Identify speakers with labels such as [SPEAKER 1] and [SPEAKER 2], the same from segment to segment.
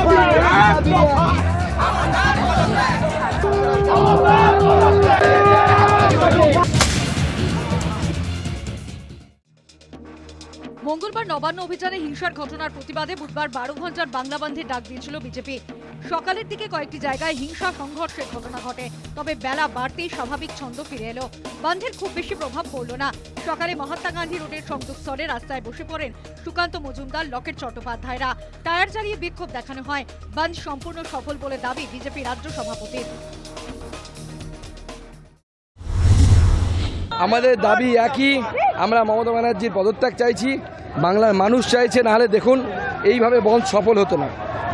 [SPEAKER 1] Obrigado! মঙ্গলবার নবান্ন অভিযানে হিংসার ঘটনার প্রতিবাদে বুধবার বারো ঘণ্টার বাংলা বন্ধের ডাক দিয়েছিল বিজেপি। সকালের দিকে কয়েকটি জায়গায় হিংসা সংঘর্ষের ঘটনা ঘটে, তবে বেলা বাড়তেই স্বাভাবিক ছন্দ ফিরে এলো। বন্ধের খুব বেশি প্রভাব পড়ল না। সকালে মহাত্মা গান্ধী রোডের সংযোগস্থলে রাস্তায় বসে পড়েন সুকান্ত মজুমদার, লকেট চট্টোপাধ্যায়রা। টায়ার চালিয়ে বিক্ষোভ দেখানো হয়। বন্ধ সম্পূর্ণ সফল বলে দাবি বিজেপি রাজ্য সভাপতির।
[SPEAKER 2] আমাদের দাবি একই। আমরা মমতা ব্যানার্জির পদত্যাগ চাইছি। বাংলার মানুষ চাইছে, নাহলে দেখুন, এইভাবে বন্ধ সফল হতো না।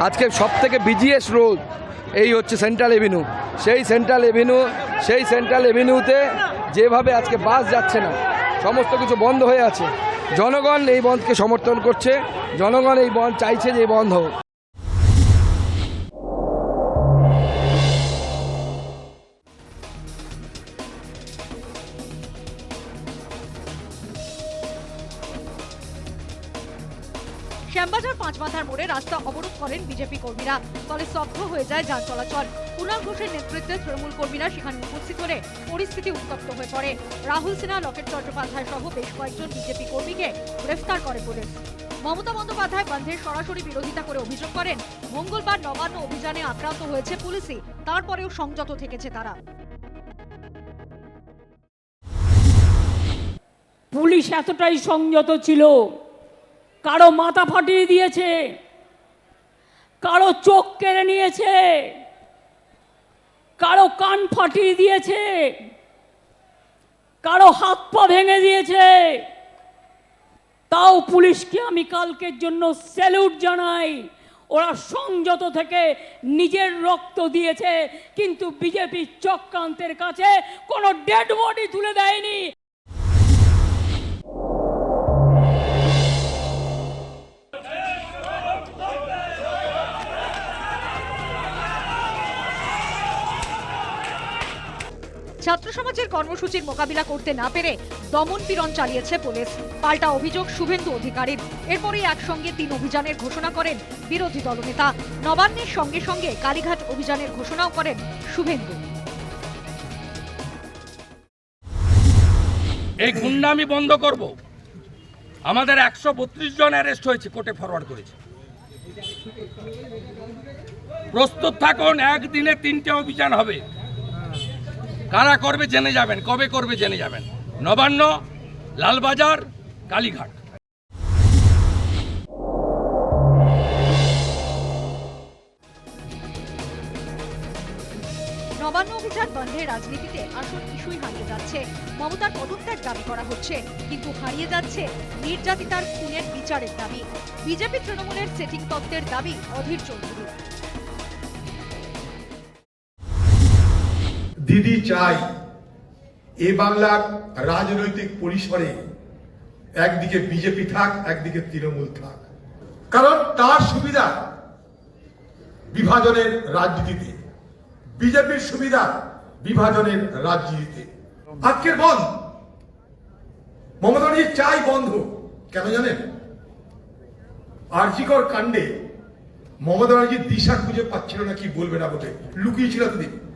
[SPEAKER 2] আজকে সব থেকে বিজিএস রোড এই হচ্ছে সেন্ট্রাল এভিনিউ সেই সেন্ট্রাল এভিনিউ সেই সেন্ট্রাল এভিনিউতে যেভাবে আজকে বাস যাচ্ছে না, সমস্ত কিছু বন্ধ হয়ে আছে। জনগণ এই বন্ধকে সমর্থন করছে, জনগণ এই বন্ধ চাইছে যে বন্ধ হোক।
[SPEAKER 1] শ্যামবাজার পাঁচ মাথার মোড়ে রাস্তা অবরোধ করেন বিজেপি কর্মীরা। ফলে স্তব্ধ হয়ে যায় যান চলাচল। কুণাল ঘোষের নেতৃত্বে তৃণমূল কর্মীরা সেখানে উপস্থিত হলে পরিস্থিতি উত্তপ্ত হয়ে পড়ে। রাহুল সিনহা, লকেট চট্টোপাধ্যায় সহ বেশ কয়েকজন বিজেপি কর্মীকে গ্রেফতার করে পুলিশ। মমতা বন্দ্যোপাধ্যায় বন্ধের সরাসরি বিরোধিতা করে অভিযোগ করেন, মঙ্গলবার নবান্ন অভিযানে আক্রান্ত হয়েছে পুলিশই, তারপরেও সংযত থেকেছে তারা।
[SPEAKER 3] পুলিশ এতটাই সংযত ছিল কারও মাথা ফাটিয়ে দিয়েছে, কারও চোখ কেড়ে নিয়েছে, কারও কান ফাটিয়ে দিয়েছে, কারও হাত পা ভেঙে দিয়েছে। তাও পুলিশকে আমি কালকের জন্য স্যালুট জানাই। ওরা সংযত থেকে নিজের রক্ত দিয়েছে, কিন্তু বিজেপি চক্রান্তের কাছে কোনো ডেড বডি তুলে দেয়নি।
[SPEAKER 1] ছাত্র সমাজের কর্মসূচির মোকাবিলা করতে না পেরে দমন পীড়ন চালিয়েছে পুলিশ। পাল্টা অভিযোগ শুভেন্দু অধিকারীর। এরপরই একসঙ্গে তিন অভিযানের ঘোষণা করেন বিরোধী দলনেতা। নবান্নের সঙ্গে সঙ্গে কালীঘাট অভিযানের ঘোষণাও করেন শুভেন্দু।
[SPEAKER 4] এই গুন্ডামি বন্ধ করব। আমাদের একশো বত্রিশ জন অ্যারেস্ট হয়েছে, কোর্টে ফরওয়ার্ড করেছে। প্রস্তুত থাকুন, একদিনে তিনটে অভিযান হবে। কারা করবে জেনে যাবেন, কবে করবে জেনে যাবেন। নবান্ন, লালবাজার, কালীঘাট।
[SPEAKER 1] নবান্ন অভিযান বন্ধের রাজনীতিতে আসল ইস্যুই হারিয়ে যাচ্ছে। মমতার পদত্যাগ দাবি করা হচ্ছে, কিন্তু হারিয়ে যাচ্ছে নির্যাতিতার খুনের বিচারের দাবি। বিজেপি তৃণমূলের সেটিং তত্ত্বের দাবি অধীর চৌধুরী
[SPEAKER 5] দিদি চাই। এ বাংলার রাজনৈতিক পরিসরে একদিকে বিজেপি থাক, একদিকে তৃণমূল থাক। কারণ তার সুবিধা বিভাজনের রাজনীতিতে। বিজেপির সুবিধা বিভাজনের রাজনীতিতে। আজকের বন্ধ। মমতা চাই বন্ধ। কেন জানেন? আর্জিকর কাণ্ডে মমতা দিশা খুঁজে পাচ্ছিল না কি বলবে না বলে। লুকিয়েছিল এতদিন।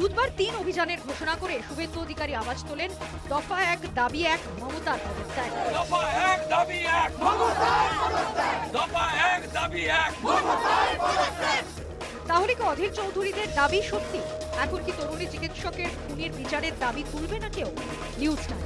[SPEAKER 1] বুধবার তিন অভিযানের ঘোষণা করে শুভেন্দু অধিকারী আওয়াজ তোলেন দফা এক দাবি এক মমতার পদত্যাগ
[SPEAKER 4] দফা এক দাবি এক দফা এক দাবি এক
[SPEAKER 1] তাহলে কি অধীর চৌধুরীদের দাবি সত্যি? এখন কি তরুণী চিকিৎসকের খুনের বিচারের দাবি তুলবে না কেউ? News time